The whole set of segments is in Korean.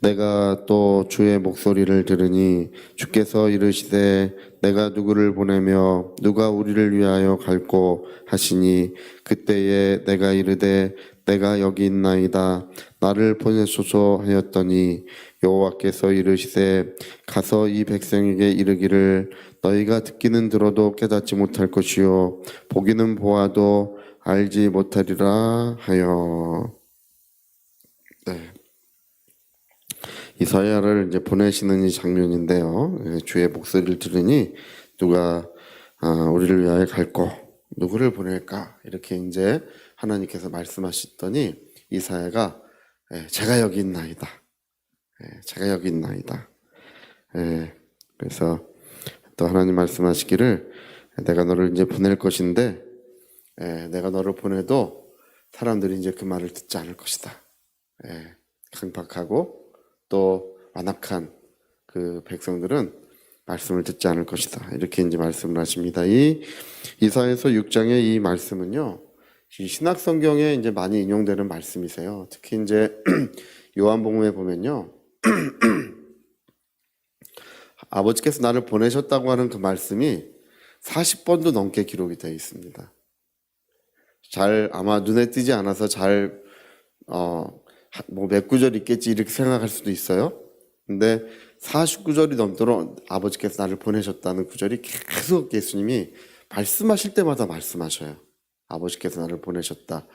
내가 또 주의 목소리를 들으니 주께서 이르시되 내가 누구를 보내며 누가 우리를 위하여 갈고 하시니 그때에 내가 이르되 내가 여기 있나이다 나를 보내소서 하였더니 여호와께서 이르시되 가서 이 백성에게 이르기를 너희가 듣기는 들어도 깨닫지 못할 것이요 보기는 보아도 알지 못하리라 하여 네. 이사야를 이제 보내시는 이 장면인데요. 예, 주의 목소리를 들으니 누가 아, 우리를 위하여 갈고 누구를 보낼까 이렇게 이제 하나님께서 말씀하시더니 이사야가 예, 제가 여기 있나이다. 예, 제가 여기 있나이다. 예, 그래서 또 하나님 말씀하시기를 내가 너를 이제 보낼 것인데 예, 내가 너를 보내도 사람들이 이제 그 말을 듣지 않을 것이다. 예, 강박하고 또 완악한 그 백성들은 말씀을 듣지 않을 것이다. 이렇게 이제 말씀을 하십니다. 이 이사에서 6장의 이 말씀은요. 이 신학 성경에 이제 많이 인용되는 말씀이세요. 특히 이제 요한복음에 보면요. 아버지께서 나를 보내셨다고 하는 그 말씀이 40번도 넘게 기록이 되어 있습니다. 잘 아마 눈에 띄지 않아서 잘 어, 뭐 몇 구절 있겠지 이렇게 생각할 수도 있어요. 근데 49절이 넘도록 아버지께서 나를 보내셨다는 구절이 계속 예수님이 말씀하실 때마다 말씀하셔요. 아버지께서 나를 보내셨다.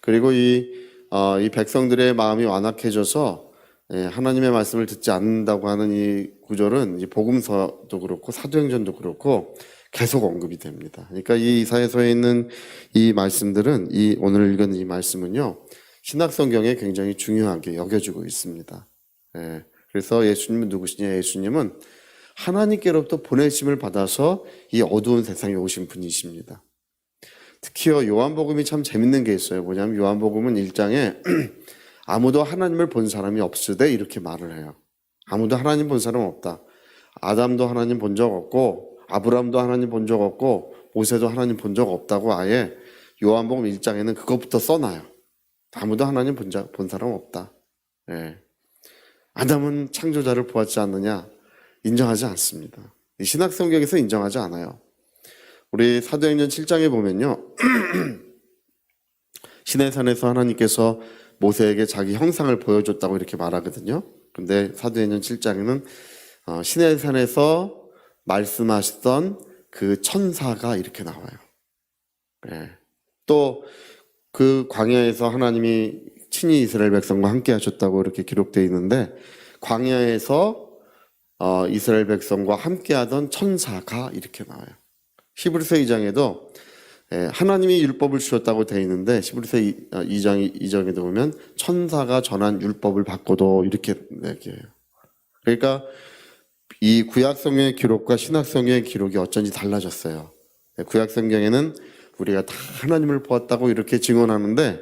그리고 이, 어, 이 백성들의 마음이 완악해져서 예, 하나님의 말씀을 듣지 않는다고 하는 이 구절은 이 복음서도 그렇고 사도행전도 그렇고 계속 언급이 됩니다. 그러니까 이 이사에서에 있는 이 말씀들은 이 오늘 읽은 이 말씀은요. 신약 성경에 굉장히 중요하게 여겨지고 있습니다. 예, 그래서 예수님은 누구시냐? 예수님은 하나님께로부터 보내심을 받아서 이 어두운 세상에 오신 분이십니다. 특히요 요한복음이 참 재밌는 게 있어요. 뭐냐면 요한복음은 1장에 아무도 하나님을 본 사람이 없으되 이렇게 말을 해요. 아무도 하나님 본 사람 없다. 아담도 하나님 본 적 없고 아브라함도 하나님 본 적 없고 모세도 하나님 본 적 없다고 아예 요한복음 1장에는 그것부터 써놔요. 아무도 하나님 본, 자, 본 사람 없다. 예. 아담은 창조자를 보았지 않느냐? 인정하지 않습니다. 신학 성경에서 인정하지 않아요. 우리 사도행전 7장에 보면요. 시내산에서 하나님께서 모세에게 자기 형상을 보여줬다고 이렇게 말하거든요. 근데 사도행전 7장에는 어, 시내산에서 말씀하시던 그 천사가 이렇게 나와요. 예. 또 그 광야에서 하나님이 친히 이스라엘 백성과 함께 하셨다고 이렇게 기록되어 있는데 광야에서 어, 이스라엘 백성과 함께 하던 천사가 이렇게 나와요. 히브리서 2장에도 예, 하나님이 율법을 주셨다고 되어 있는데 히브리서 2장 2장에도 보면 천사가 전한 율법을 받고도 이렇게 얘기해요. 그러니까 이 구약 성경의 기록과 신약 성경의 기록이 어쩐지 달라졌어요. 예, 구약 성경에는 우리가 다 하나님을 보았다고 이렇게 증언하는데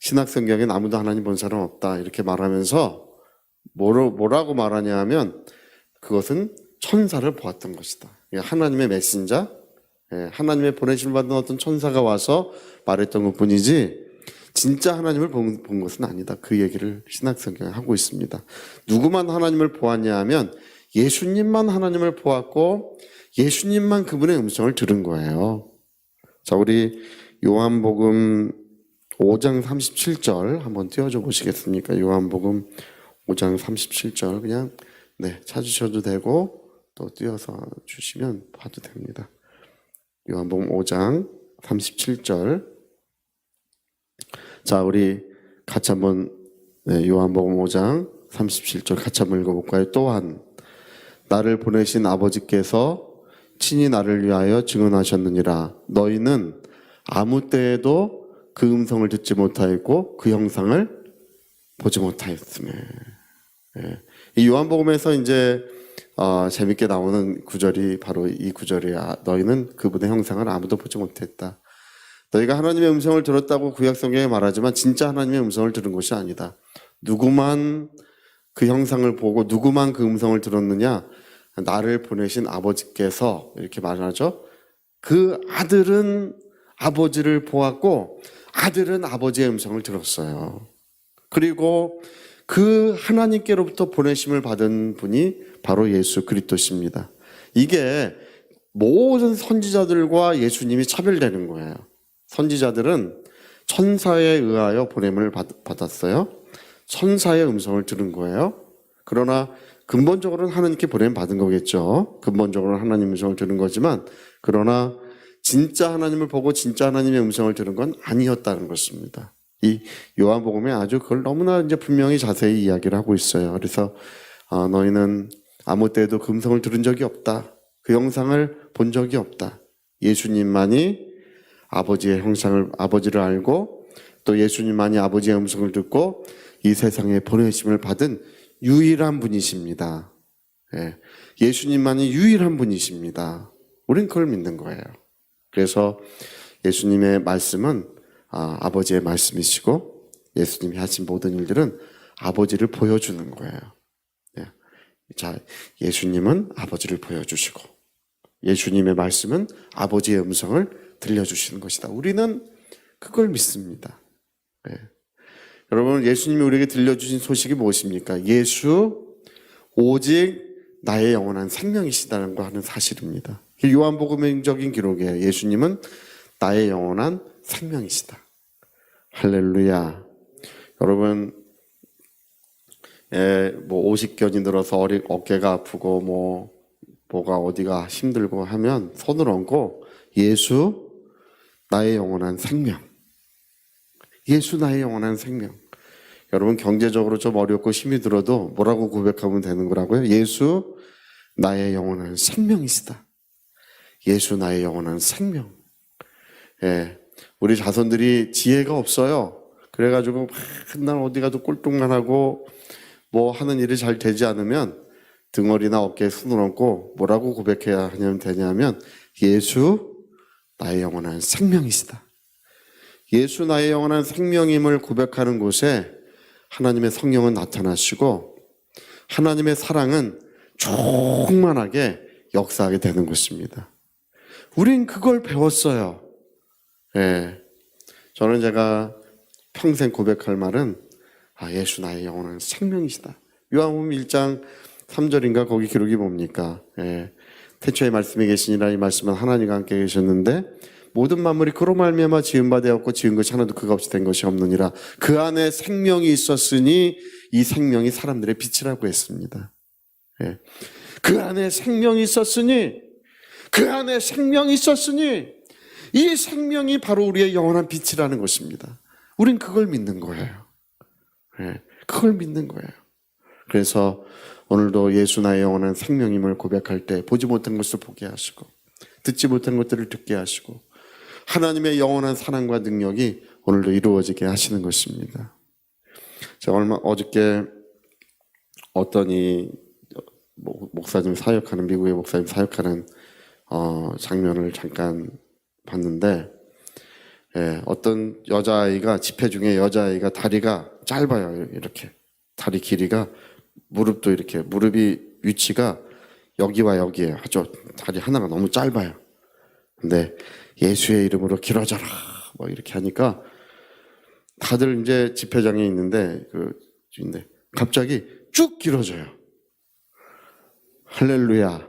신약 성경엔 아무도 하나님 본 사람 없다 이렇게 말하면서 뭐라고 말하냐 하면 그것은 천사를 보았던 것이다. 하나님의 메신저, 예, 하나님의 보내심 받은 어떤 천사가 와서 말했던 것 뿐이지 진짜 하나님을 본, 본 것은 아니다. 그 얘기를 신약 성경에 하고 있습니다. 누구만 하나님을 보았냐 하면 예수님만 하나님을 보았고 예수님만 그분의 음성을 들은 거예요. 자, 우리 요한복음 5장 37절 한번 띄워줘 보시겠습니까? 요한복음 5장 37절 그냥 네, 찾으셔도 되고 또 띄워서 주시면 봐도 됩니다. 요한복음 5장 37절. 자, 우리 같이 한번 네, 요한복음 5장 37절 같이 한번 읽어볼까요? 또한 나를 보내신 아버지께서 친히 나를 위하여 증언하셨느니라. 너희는 아무 때에도 그 음성을 듣지 못하였고 그 형상을 보지 못하였음에. 예. 이 요한복음에서 이제 어, 재밌게 나오는 구절이 바로 이 구절이야. 너희는 그분의 형상을 아무도 보지 못했다. 너희가 하나님의 음성을 들었다고 구약 성경에 말하지만 진짜 하나님의 음성을 들은 것이 아니다. 누구만 그 형상을 보고 누구만 그 음성을 들었느냐? 나를 보내신 아버지께서 이렇게 말하죠. 그 아들은 아버지를 보았고 아들은 아버지의 음성을 들었어요. 그리고 그 하나님께로부터 보내심을 받은 분이 바로 예수 그리스도십니다. 이게 모든 선지자들과 예수님이 차별되는 거예요. 선지자들은 천사에 의하여 보냄을 받- 받았어요. 천사의 음성을 들은 거예요. 그러나 근본적으로는 하나님께 보냄 받은 거겠죠. 근본적으로는 하나님 음성을 들은 거지만 그러나 진짜 하나님을 보고 진짜 하나님의 음성을 들은 건 아니었다는 것입니다. 이 요한복음에 아주 그걸 너무나 이제 분명히 자세히 이야기를 하고 있어요. 그래서 아, 너희는 아무 때도 그 음성을 들은 적이 없다. 그 영상을 본 적이 없다. 예수님만이 아버지의 형상을 아버지를 알고 또 예수님만이 아버지의 음성을 듣고 이 세상에 보내심을 받은 유일한 분이십니다. 예. 예수님만이 유일한 분이십니다. 우린 그걸 믿는 거예요. 그래서 예수님의 말씀은 아, 아버지의 말씀이시고 예수님이 하신 모든 일들은 아버지를 보여주는 거예요. 예. 자, 예수님은 아버지를 보여주시고 예수님의 말씀은 아버지의 음성을 들려주시는 것이다. 우리는 그걸 믿습니다. 예. 여러분, 예수님이 우리에게 들려주신 소식이 무엇입니까? 예수 오직 나의 영원한 생명이시다는 거 하는 사실입니다. 요한복음적인 기록이에요. 예수님은 나의 영원한 생명이시다. 할렐루야. 여러분, 예, 뭐 오십견이 늘어서 어리, 어깨가 아프고 뭐 뭐가 어디가 힘들고 하면 손을 얹고 예수 나의 영원한 생명. 예수 나의 영원한 생명. 여러분 경제적으로 좀 어렵고 힘이 들어도 뭐라고 고백하면 되는 거라고요? 예수 나의 영원한 생명이시다. 예수 나의 영원한 생명. 예. 우리 자손들이 지혜가 없어요. 그래가지고 맨날 어디 가도 꼴뚱만 하고 뭐 하는 일이 잘 되지 않으면 등허리나 어깨에 손을 얹고 뭐라고 고백해야 하냐면 되냐면 예수 나의 영원한 생명이시다. 예수 나의 영원한 생명임을 고백하는 곳에 하나님의 성령은 나타나시고 하나님의 사랑은 충만하게 역사하게 되는 것입니다. 우린 그걸 배웠어요. 예. 저는 제가 평생 고백할 말은 아, 예수 나의 영원한 생명이시다. 요한복음 1장 3절인가 거기 기록이 뭡니까? 예. 태초에 말씀이 계시니라 이 말씀은 하나님과 함께 계셨는데 모든 만물이 그로 말미암아 지은 바 되었고 지은 것이 하나도 그가 없이 된 것이 없느니라. 그 안에 생명이 있었으니 이 생명이 사람들의 빛이라고 했습니다. 예. 그 안에 생명이 있었으니 그 안에 생명이 있었으니 이 생명이 바로 우리의 영원한 빛이라는 것입니다. 우린 그걸 믿는 거예요. 예, 그걸 믿는 거예요. 그래서 오늘도 예수 나의 영원한 생명임을 고백할 때 보지 못한 것을 보게 하시고 듣지 못한 것들을 듣게 하시고 하나님의 영원한 사랑과 능력이 오늘도 이루어지게 하시는 것입니다. 제가 얼마 어저께 어떤 이 목- 목사님 사역하는 미국의 목사님 사역하는 어, 장면을 잠깐 봤는데 예, 어떤 여자아이가 집회 중에 여자아이가 다리가 짧아요. 이렇게 다리 길이가 무릎도 이렇게 무릎이 위치가 여기와 여기에요. 아주 다리 하나가 너무 짧아요. 근데 예수의 이름으로 길어져라 뭐 이렇게 하니까 다들 이제 집회장에 있는데 그 인데 갑자기 쭉 길어져요. 할렐루야.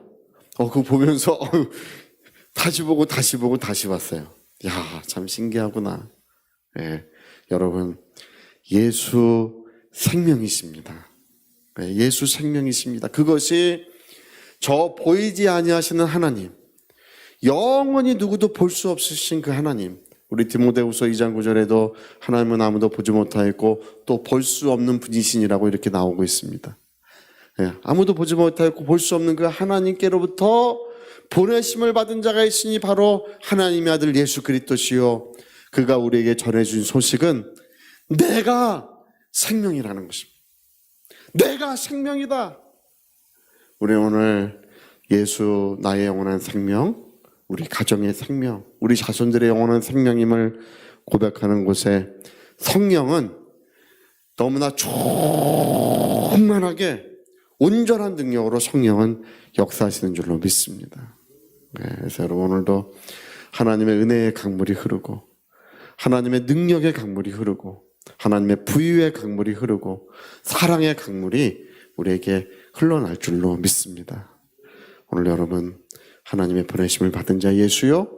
어 그거 보면서 어휴, 다시 보고 다시 보고 다시 봤어요. 야, 참 신기하구나. 예, 여러분 예수 생명이십니다. 예, 예수 생명이십니다. 그것이 저 보이지 아니하시는 하나님, 영원히 누구도 볼 수 없으신 그 하나님. 우리 디모데후서 2장 9절에도 하나님은 아무도 보지 못하였고 또 볼 수 없는 분이신이라고 이렇게 나오고 있습니다. 예, 아무도 보지 못하였고 볼 수 없는 그 하나님께로부터 보내심을 받은 자가 있으니 바로 하나님의 아들 예수 그리스도시요 그가 우리에게 전해준 소식은 내가 생명이라는 것입니다. 내가 생명이다. 우리 오늘 예수 나의 영원한 생명, 우리 가정의 생명, 우리 자손들의 영원한 생명임을 고백하는 곳에 성령은 너무나 충만하게 온전한 능력으로 성령은 역사하시는 줄로 믿습니다. 네, 그래서 여러분 오늘도 하나님의 은혜의 강물이 흐르고 하나님의 능력의 강물이 흐르고 하나님의 부유의 강물이 흐르고 사랑의 강물이 우리에게 흘러날 줄로 믿습니다. 오늘 여러분 하나님의 보내심을 받은 자 예수요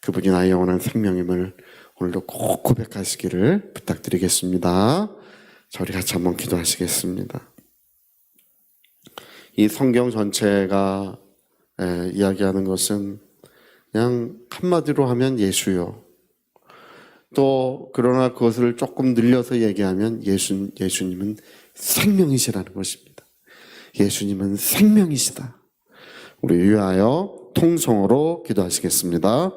그분이 나의 영원한 생명임을 오늘도 꼭 고백하시기를 부탁드리겠습니다. 자, 우리 같이 한번 기도하시겠습니다. 이 성경 전체가 에, 이야기하는 것은 그냥 한마디로 하면 예수요. 또 그러나 그것을 조금 늘려서 얘기하면 예수 예수님은 생명이시라는 것입니다. 예수님은 생명이시다. 우리 위하여 통성으로 기도하시겠습니다.